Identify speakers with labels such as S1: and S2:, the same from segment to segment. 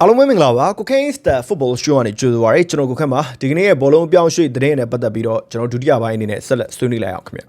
S1: အားလုံးပဲမင်္ဂလာပါကိုခိုင်းစတာ football show ကနေကြိုဆိုပါရစေကျွန်တော်ကိုခန့်ပါဒီကနေ့ရဲ့ဘောလုံးအပြောင်းရွှေ့သတင်းနဲ့ပတ်သက်ပြီးတော့ကျွန်တော်ဒုတိယပိုင်းအနေနဲ့ဆက်လက်ဆွေးနွေးလိုက်အောင်ခင်ဗျာ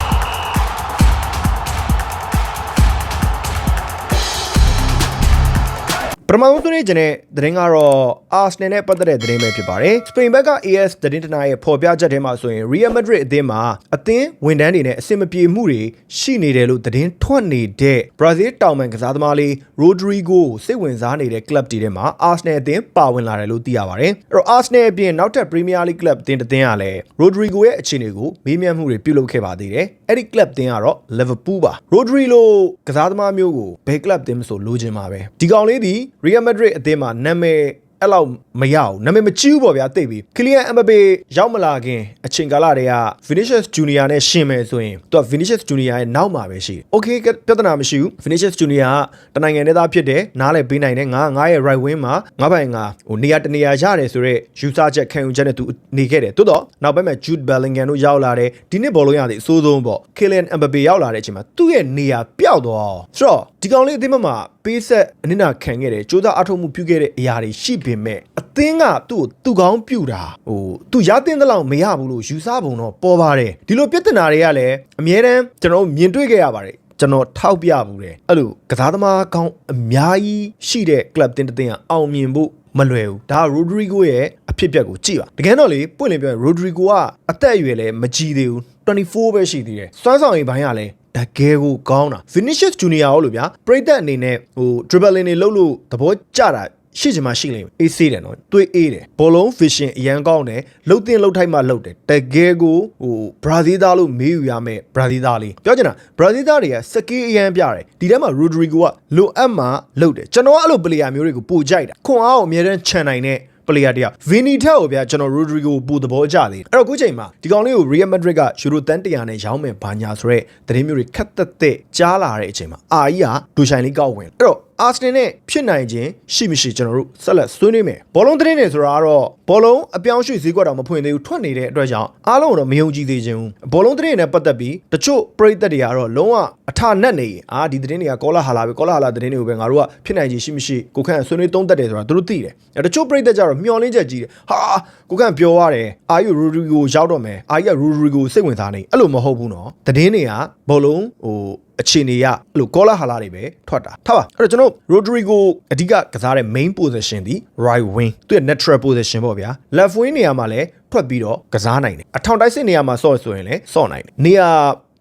S1: ပထမဆုံးဆွေးနွေးခြင်းတဲ့သတင်းကတော့ Arsenal နဲ့ပတ်သက်တဲ့သတင်းပဲဖြစ်ပါတယ်။စပိန်ဘက်က AS သတင်းတနာရဲ့ဖော်ပြချက်ထဲမှာဆိုရင် Real Madrid အသင်းမှာအသင်းဝန်ထမ်းတွေနဲ့အဆင်မပြေမှုတွေရှိနေတယ်လို့သတင်းထွက်နေတဲ့ Brazil တောင်ပန်ကစားသမားလေး Rodrigo ကိုစိတ်ဝင်စားနေတဲ့ club တွေထဲမှာ Arsenal အသင်းပါဝင်လာတယ်လို့သိရပါတယ်။အဲ့တော့ Arsenal အပြင်နောက်ထပ် Premier League club အသင်းတစ်သင်းကလည်း Rodrigo ရဲ့အခြေအနေကိုမေးမြန်းမှုတွေပြုလုပ်ခဲ့ပါသေးတယ်။အဲ့ဒီ club အသင်းကတော့ Liverpool ပါ။ Rodrigo ကစားသမားမျိုးကိုဘယ် club အသင်းမဆိုလိုချင်ပါပဲ။ဒီကောင်လေးဒီ Real Madrid အသင်းမှာနာမည် အဲ့လောက်မရဘူးနာမည်မကြီးဘူးပေါ့ဗျာသိပြီကလီယန်အမ်ဘပေရောက်မလာခင်အချိန်ကာလတည်းက Vinicius Junior နဲ့ရှင်မယ်ဆိုရင်သူက Vinicius Junior ရဲ့နောက်မှာပဲရှိတယ်။ Okay ပြဿနာမရှိဘူး Vinicius Junior ကတနိုင်ငံနဲ့သားဖြစ်တယ်နားလည်ပေးနိုင်တယ်ငါငါရဲ့ right wing မှာငါပိုင်ငါဟိုနေရာတနေရာရတယ်ဆိုတော့ယူဆချက်ခံယူချက်နဲ့သူနေခဲ့တယ်တိုးတော့နောက်ပိုင်းမှာ Jude Bellingham တို့ရောက်လာတယ်ဒီနှစ်ဘောလုံးရသည်အဆိုးဆုံးပေါ့ Kylian Mbappe ရောက်လာတဲ့အချိန်မှာသူ့ရဲ့နေရာပျောက်သွားဆိုတော့ဒီကောင်လေးအသင်းမှာ ပေးဆက်အနစ်နာခံခဲ့တယ်စူးစမ်းအထောက်မှုပြုခဲ့တဲ့အရာတွေရှိပေမဲ့အသင်းကသူ့ကိုသူ့ကောင်းပြုတာဟိုသူရတဲ့တဲ့လောက်မရဘူးလို့ယူဆပုံတော့ပေါ်ပါတယ်ဒီလိုပြဿနာတွေကလည်းအများတန်းကျွန်တော်တို့မြင်တွေ့ခဲ့ရပါတယ်ကျွန်တော်ထောက်ပြဘူးတယ်အဲ့လိုကစားသမားကောင်းအများကြီးရှိတဲ့ club တင်းတစ်တင်းကအောင်မြင်ဖို့မလွယ်ဘူးဒါက Rodrigo ရဲ့အဖြစ်အပျက်ကိုကြည့်ပါတကယ်တော့လေပွင့်လင်းပြောရင် Rodrigo ကအသက်အရွယ်လည်းမကြီးသေးဘူး24ပဲရှိသေးတယ်စွမ်းဆောင်ရည်ပိုင်းကလည်း တကယ်ကိုကောင်းတာ Vinicius Junior ရောလို့ဗျာပရိသတ်အနေနဲ့ဟို dribbling တွေလုပ်လို့သဘောကျတာရှိချင်မှရှိလိမ့်မယ်အေးဆေးတယ်နော်တွေးအေးတယ်ဘောလုံး vision အရန်ကောင်းတယ်လှုပ်တင်လှုပ်ထိုက်မှလှုပ်တယ်တကယ်ကိုဟိုဘရာဇီးသားလို့မေးယူရမယ်ဘရာဇီးသားလေးပြောချင်တာဘရာဇီးသားတွေကစကီးအရန်ပြတယ်ဒီထဲမှာ Rodrigo ကလိုအပ်မှလှုပ်တယ်ကျွန်တော်ကအဲ့လို player မျိုးတွေကိုပိုကြိုက်တာခွန်အားကိုအများတန်းခြံနိုင်တဲ့ player တယောက်ဗီနီထက်ကိုဗျာကျွန်တော် Rodrigo ကိုပူသဘောကျသေးတယ်အဲ့တော့အခုချိန်မှာဒီကောင်လေးကို Real Madrid ကယူရိုတန်100နဲ့ရောင်းမယ်ဘာညာဆိုရဲသတင်းမျိုးတွေခက်သက်သက်ကြားလာတဲ့အချိန်မှာအာကြီးကဒူဆိုင်လေးကောက်ဝင်အဲ့တော့အာစနယ်နဲ့ဖြစ်နိုင်ခြင်းရှိမရှိကျွန်တော်တို့ဆက်လက်ဆွေးနွေးမယ်ဘောလုံးသတင်းတွေဆိုတာကတော့ဘောလုံးအပြောင်းရွှေ့ဈေးကွက်တော့မဖွင့်သေးဘူးထွက်နေတဲ့အတွက်ကြောင့်အားလုံးတော့မယုံကြည်သေးခြင်းဘူးဘောလုံးသတင်းတွေနဲ့ပတ်သက်ပြီးတချို့ပရိသတ်တွေကတော့လုံးဝအထနက်နေရင်အာဒီသတင်းတွေကကောလာဟာလာပဲကောလာဟာလာသတင်းတွေကိုပဲငါတို့ကဖြစ်နိုင်ခြင်းရှိမရှိကိုခန့်ဆွေးနွေးသုံးသပ်တယ်ဆိုတာသူတို့သိတယ်အဲတချို့ပရိသတ်ကြတော့မျောလင်းချက်ကြီးတယ်ဟာကိုခန့်ပြောရတယ်အာယူရူရီဂိုရောက်တော့မယ်အာကြီးကရူရီဂိုစိတ်ဝင်စားနေအဲ့လိုမဟုတ်ဘူးနော်သတင်းတွေကဘောလုံးဟိုအခြေအနေရအဲ့လိုကောလာဟာလာတွေပဲထွက်တာထားပါအဲ့တော့ကျွန်တော် Rodrigo အဓိကကစားတဲ့ main position ဒီ right wing သူ့ရဲ့ natural position ပေါ့ဗျာ left wing နေရာမှာလည်းထွက်ပြီးတော့ကစားနိုင်တယ်အထောင်တိုက်စစ်နေရာမှာဆော့ဆိုရင်လည်းဆော့နိုင်တယ်နေရာ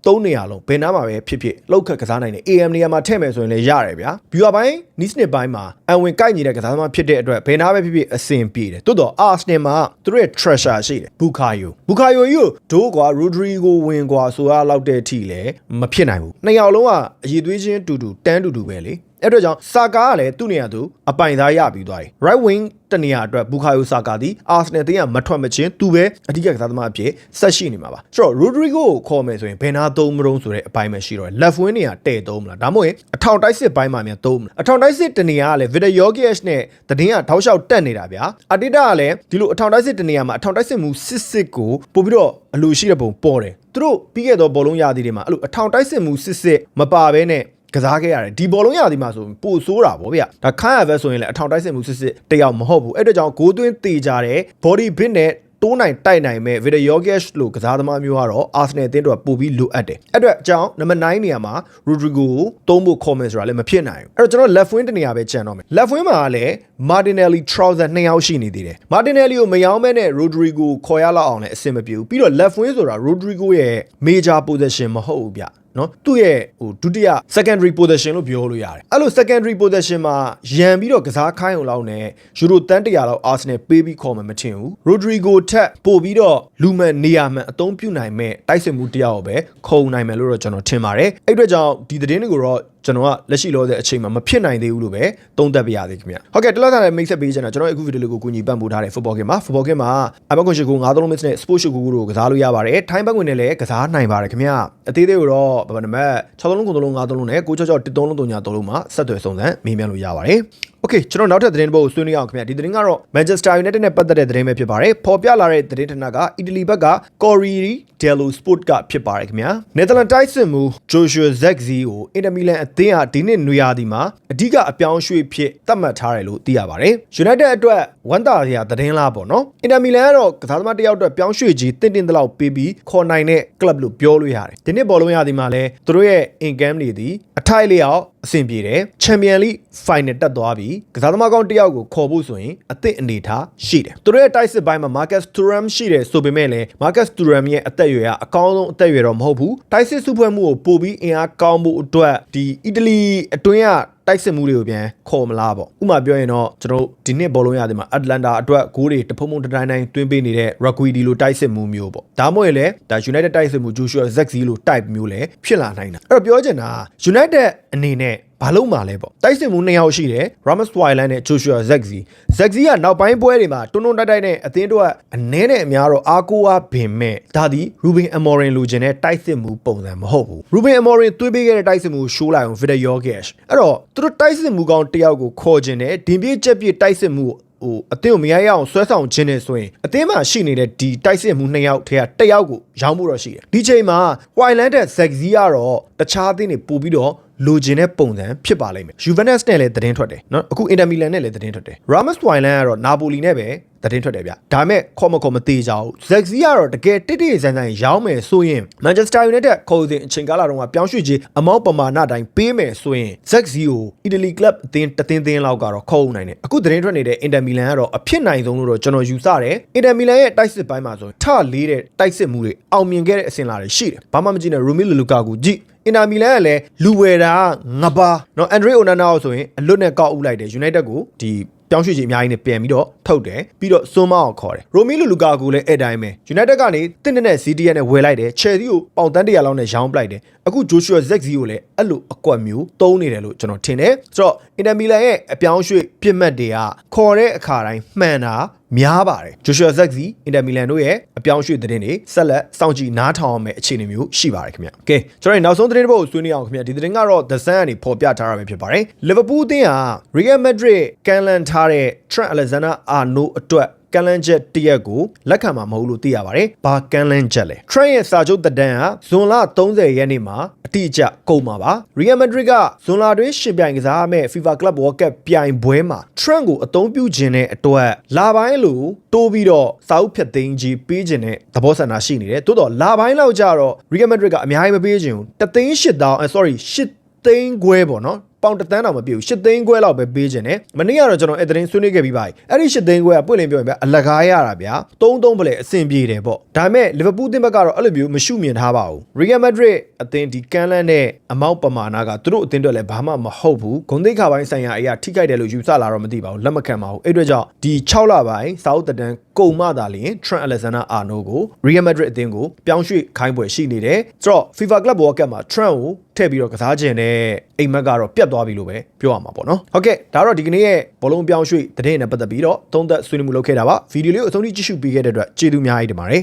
S1: သုံးနေရာလုံးဘယ်နားမှာပဲဖြစ်ဖြစ်လောက်ခတ်ကစားနိုင်တယ် AM နေရာမှာထည့်မယ်ဆိုရင်လည်းရတယ်ဗျာ viewer ပိုင်းနီးစနစ်ပိုင်းမှာအဝင်ကိုက်နေတဲ့ကစားသမားဖြစ်တဲ့အတွက်ဘယ်နားပဲဖြစ်ဖြစ်အဆင်ပြေတယ်တိုးတော့ Arsenal မှာသူတို့ရဲ့ treasure ရှိတယ် Bukayo Bukayo ကြီးကိုဒိုးကွာ Rodrigo ဝင်ကွာဆိုရလောက်တဲ့အထိလည်းမဖြစ်နိုင်ဘူးနှစ်ယောက်လုံးကအည်သွေးချင်းတူတူတန်းတူတူပဲလေ အဲ့တော့ကြောင့်စာကာကလည်းသူ့နေရာသူအပိုင်သားရပြီးသွားတယ် right wing တနေရာအတွက်ဘူခါယိုစာကာသည်အာဆနယ်တင်းကမထွက်မချင်းသူပဲအဓိကကစားသမားအဖြစ်ဆက်ရှိနေမှာပါဆိုတော့ Rodrigo ကိုခေါ်မယ်ဆိုရင်ဘယ်နာသုံးမလုံးဆိုတဲ့အပိုင်းပဲရှိတော့ left wing နေရာတဲ့သုံးမလားဒါမှမဟုတ်အထောင်တိုက်စစ်ပိုင်းမှာများသုံးမလားအထောင်တိုက်စစ်တနေရာကလည်း Victor Yokesh နဲ့တည်င်းကထောက်လျှောက်တက်နေတာဗျာအတိတကလည်းဒီလိုအထောင်တိုက်စစ်တနေရာမှာအထောင်တိုက်စစ်မှုစစ်စစ်ကိုပို့ပြီးတော့အလိုရှိတဲ့ပုံပေါ်တယ်သူတို့ပြီးခဲ့သောဘောလုံးရာသီတွေမှာအဲ့လိုအထောင်တိုက်စစ်မှုစစ်စစ်မပါဘဲနဲ့ ကစားခဲ့ရတယ်ဒီဘောလုံးရသည်မှာဆိုပိုဆိုးတာဗောဗျဒါခန်းရဘက်ဆိုရင်လည်းအထောင်တိုက်စစ်မှုစစ်စစ်တယောက်မဟုတ်ဘူးအဲ့အတွက်ကြောင့်ဂိုးသွင်းတေကြတယ် body bit နဲ့တိုးနိုင်တိုက်နိုင်မဲ့ Victor Yokesh လို့ကစားသမားမျိုးကတော့ Arsenal အသင်းတို့ကပို့ပြီးလိုအပ်တယ်အဲ့အတွက်အကြောင်းနံပါတ်9နေရာမှာ Rodrigo ကိုသုံးဖို့ comment ဆိုတာလည်းမဖြစ်နိုင်ဘူးအဲ့တော့ကျွန်တော် left wing တနေရာပဲကြံတော့မယ် left wing မှာလည်း Martinelli Trouser နှစ်ယောက်ရှိနေသေးတယ် Martinelli ကိုမယောင်းမဲနဲ့ Rodrigo ခေါ်ရလောက်အောင်လည်းအဆင်မပြေဘူးပြီးတော့ left wing ဆိုတာ Rodrigo ရဲ့ major position မဟုတ်ဘူးဗျ နော်သူ့ရဲ့ဟိုဒုတိယ secondary position လို့ပြောလို့ရတယ်အဲ့လို secondary position မှာရန်ပြီးတော့ကစားခိုင်းအောင်လောက်နဲ့ယူရိုတန်း100လောက် Arsenal ပေးပြီးခေါ်မှမထင်ဘူး Rodrigo ထက်ပို့ပြီးတော့လူမှန်နေရာမှန်အသုံးပြုနိုင်မဲ့တိုက်စစ်မှုတရားကိုပဲခုံနိုင်မယ်လို့တော့ကျွန်တော်ထင်ပါတယ်အဲ့အတွက်ကြောင့်ဒီသတင်းတွေကိုတော့ ကျွန်တော်ကလက်ရှိလောတဲ့အချိန်မှာမဖြစ်နိုင်သေးဘူးလို့ပဲသုံးသပ်ပြရသေးခင်ဗျဟုတ်ကဲ့တလောက်တာလည်းမိတ်ဆက်ပေးချင်တာကျွန်တော်အခုဗီဒီယိုလေးကိုကူညီပံ့ပိုးထားတဲ့ football game မှာ football game မှာအဘကွန်ရှိကို93 minutes နဲ့ sport ရှိကိုကိုတို့ကစားလို့ရပါတယ်ထိုင်းဘက်ဝင်နဲ့လည်းကစားနိုင်ပါတယ်ခင်ဗျအသေးသေးကိုတော့ဘာနံပါတ်6လုံး9လုံး9လုံးနဲ့966 1လုံး3ည3လုံးမှာဆက်သွယ်ဆုံးစမ်းမေးမြန်းလို့ရပါတယ်โอเคကျွန်တော်နောက်ထပ်သတင်းတစ်ပုဒ်ကိုဆွေးနွေးအောင်ခင်ဗျဒီသတင်းကတော့ Manchester United နဲ့ပတ်သက်တဲ့သတင်းပဲဖြစ်ပါတယ်ပေါ်ပြလာတဲ့သတင်းဌာနကအီတလီဘက်က Corriere dello Sport ကဖြစ်ပါတယ်ခင်ဗျာ Netherlands တိုက်စစ်မှု Joshua Zirkzee ကို Inter Milan အ သင်းဟာဒီနှစ်နွေရာသီမှာအဓိကအပြောင်းအရွှေ့ဖြစ်သတ်မှတ်ထားတယ်လို့သိရပါတယ်။ United အတွက်ဝန်တာစရာသတင်းလားပေါ့နော်။ Inter Milan ကတော့ကစားသမားတစ်ယောက်အတွက်ပြောင်းရွှေ့ကြီးတင့်တင့်တလောက်ပေးပြီးခေါ်နိုင်တဲ့ club လို့ပြောလို့ရတယ်။ဒီနှစ်ဘောလုံးရာသီမှာလည်းသူတို့ရဲ့ income တွေဒီအထိုက်လျောက် အဆင်ပြေတယ်။ Champion League Final တက်သွားပြီးကစားသမားကောင်းတစ်ယောက်ကိုခေါ်ဖို့ဆိုရင်အသင့်အနေထားရှိတယ်။သူတို့ရဲ့တိုက်စစ်ပိုင်းမှာ Marcus Thuram ရှိတယ်ဆိုပေမဲ့လည်း Marcus Thuram ရဲ့အသက်အရွယ်ကအကောင်းဆုံးအသက်အရွယ်တော့မဟုတ်ဘူး။တိုက်စစ်စုဖွဲ့မှုကိုပို့ပြီးအင်အားကောင်းဖို့အတွက်ဒီအီတလီအတွင်းက တိုက်စစ်မှုတွေကိုပြန်ခေါ်မလားပေါ့ဥပမာပြောရင်တော့ကျွန်တော်တို့ဒီနှစ်ဘောလုံးရတယ်မှာအတ္တလန်တာအတွက်ဂိုးတွေတဖုံဖုံတတိုင်းတိုင်းတွင်းပေးနေတဲ့ Raguidi လိုတိုက်စစ်မှုမျိုးပေါ့ဒါမှမဟုတ်ရင်လည်းဒါ United တိုက်စစ်မှု Joshua Zexi လို type မျိုးလည်းဖြစ်လာနိုင်တာအဲ့တော့ပြောချင်တာ United အနေနဲ့ ဘာလို့မှလဲပေါ့တိုက်စစ်မှုနှစ်ယောက်ရှိတယ် Ramos Wyland နဲ့ Joshua Zexi Zexi ကနောက်ပိုင်းပွဲတွေမှာတွန်းတွန်းတိုက်တိုက်နဲ့အသင်းတို့ကအနည်းနဲ့အများတော့အားကိုးအားပင်မဲ့ဒါဒီ Ruben Amorim လိုချင်တဲ့တိုက်စစ်မှုပုံစံမဟုတ်ဘူး Ruben Amorim သွေးပေးခဲ့တဲ့တိုက်စစ်မှုရှိုးလိုက်အောင် Victor Yorgesh အဲ့တော့သူတို့တိုက်စစ်မှုကောင်းတစ်ယောက်ကိုခေါ်ခြင်းနဲ့ဒင်ပြေးချက်ပြေးတိုက်စစ်မှု ဟိုအသင်းကိုမရရအောင်ဆွဲဆောင်ခြင်းနဲ့ဆိုရင်အသင်းမှာရှိနေတဲ့ဒီတိုက်စစ်မှုနှစ်ယောက်ထဲကတစ်ယောက်ကိုရောင်းဖို့တော့ရှိတယ်ဒီချိန်မှာဝိုင်လန်တဲ့ဇက်ဇီကတော့တခြားအသင်းတွေပို့ပြီးတော့လိုချင်တဲ့ပုံစံဖြစ်ပါလိမ့်မယ်။ Juventus နဲ့လည်းသတင်းထွက်တယ်နော်။အခု Inter Milan နဲ့လည်းသတင်းထွက်တယ်။ Ramos Wailan ကတော့ Napoli နဲ့ပဲ သတင်းထွက်တယ်ဗျဒါမဲ့ခေါ်မခေါ်မသေးကြဘူးဇက်စီကတော့တကယ်တိတိဆန်ဆန်ရောင်းမယ်ဆိုရင် Manchester United ခေါ်စဉ်အချိန်ကာလတုန်းကပြောင်းရွှေ့ခြင်းအမောက်ပမာဏတိုင်းပေးမယ်ဆိုရင်ဇက်စီကိုအီတလီကလပ်အသင်းတသင်းသင်းလောက်ကတော့ခေါ်နိုင်တယ်အခုသတင်းထွက်နေတဲ့အင်တာမီလန်ကတော့အဖြစ်နိုင်ဆုံးလို့တော့ကျွန်တော်ယူဆတယ်အင်တာမီလန်ရဲ့တိုက်စစ်ပိုင်းမှာဆိုထလေးတဲ့တိုက်စစ်မှုတွေအောင်မြင်ခဲ့တဲ့အစဉ်လာတွေရှိတယ်ဘာမှမကြည့်နဲ့ရူမီလူလူကာကိုကြည့်အင်တာမီလန်ကလည်းလူဝယ်တာငပါနော်အန်ဒရီအိုနာနာကိုဆိုရင်အလွတ်နဲ့ကောက်ဥလိုက်တယ်ယူနိုက်တက်ကိုဒီ ပြောင်းရွှေ့ခြင်းအများကြီးနဲ့ပြန်ပြီးတော့ထုတ်တယ်ပြီးတော့စွန်မောက်ကိုခေါ်တယ်ရိုမီလူလူကာကိုလည်းအဲ့တိုင်းပဲ United ကနေတင်းနဲ့ CDN နဲ့ဝယ်လိုက်တယ် Chelsea ကိုပေါင်တန်းတရာလောက်နဲ့ရောင်းပလိုက်တယ်အခု Joshua Zexi ကိုလည်းအဲ့လိုအကွက်မျိုးသုံးနေတယ်လို့ကျွန်တော်ထင်တယ်ဆိုတော့ Inter Milan ရဲ့အပြောင်းရွှေ့ပြစ်မှတ်တွေကခေါ်တဲ့အခါတိုင်းမှန်တာများပါတယ် Joshua Zexi Inter Milan တို့ရဲ့အပြောင်းရွှေ့သတင်းတွေဆက်လက်စောင့်ကြည့်နားထောင်အောင်မယ့်အခြေအနေမျိုးရှိပါတယ်ခင်ဗျ။ Okay ကျွန်တော်တို့နောက်ဆုံးသတင်းတစ်ပုဒ်ကိုဆွေးနွေးအောင်ခင်ဗျ။ဒီသတင်းကတော့ The Sun ကနေဖော်ပြထားတာပဲဖြစ်ပါတယ်။ Liverpool အသင်းဟာ Real Madrid ကန်လန်ထားတဲ့ Trent Alexander-Arnold အတွက် ကန်လန်ချက်တရက်ကိုလက်ခံမှာမဟုတ်လို့သိရပါတယ်။ဘာကန်လန်ချက်လဲ။ Trent ရဲ့စာချုပ်သက်တမ်းဟာဇွန်လ30ရက်နေ့မှာအတိအကျကုန်မှာပါ။ Real Madrid ကဇွန်လတွင်းရှင်ပြိုင်ကစားမဲ့ FIFA Club World Cup ပြိုင်ပွဲမှာ Trent ကိုအသုံးပြုခြင်းတဲ့အတွက်လာပိုင်းလိုတိုးပြီးတော့စာအုပ်ဖြတ်သိမ်းကြီးပေးခြင်းတဲ့သဘောဆန္ဒရှိနေတယ်။သို့တော့လာပိုင်းလောက်ကျတော့ Real Madrid ကအများကြီးမပေးခြင်းဘူး။တသိန်း၈တောင်း sorry ၈သိန်းခွဲပေါ့နော်။ ပေါင်တသန်းတော့မပြည့်ဘူး၈သိန်းခွဲလောက်ပဲပေးခြင်းနဲ့မနေ့ကတော့ကျွန်တော်အဲ့သတင်းဆွေးနွေးခဲ့ပြီးပါပြီအဲ့ဒီ၈သိန်းခွဲကပွင့်လင်းပြောရင်ဗျအလကားရတာဗျာ၃၃ပလဲအဆင်ပြေတယ်ပေါ့ဒါပေမဲ့လီဗာပူးတင်ဘက်ကတော့အဲ့လိုမျိုးမရှုမြင်ထားပါဘူးရီယယ်မက်ဒရစ်အသင်းဒီကန်လန်နဲ့အမောက်ပမာဏကသူတို့အသင်းတွေလည်းဘာမှမဟုတ်ဘူးဂုံသိက္ခာပိုင်းဆိုင်ရာအရာထိခိုက်တယ်လို့ယူဆလာတော့မသိပါဘူးလက်မခံပါဘူးအဲ့အတွက်ကြောင့်ဒီ6လပိုင်းစာအုပ်တန်းကုံမသာလျင် Trent Alexander-Arnold ကို Real Madrid အသင်းကိုပြောင်းရွှေ့ခိုင်းပွဲရှိနေတယ်ဆိုတော့ FIFA Club World Cup မှာ Trent ကိုထည့်ပြီးတော့ကစားခြင်းနဲ့အိမ်မက်ကတော့ပြတ်သွားပြီလို့ပဲပြောရမှာပေါ့နော်ဟုတ်ကဲ့ဒါတော့ဒီကနေ့ရဲ့ဘောလုံးပြောင်းရွှေ့တဲ့နဲ့ပတ်သက်ပြီးတော့သုံးသက်ဆွေးနွေးမှုလုပ်ခဲ့တာပါဗီဒီယိုလေးကိုအဆုံးထိကြည့်ရှုပေးခဲ့တဲ့အတွက်ကျေးဇူးအများကြီးတင်ပါတယ်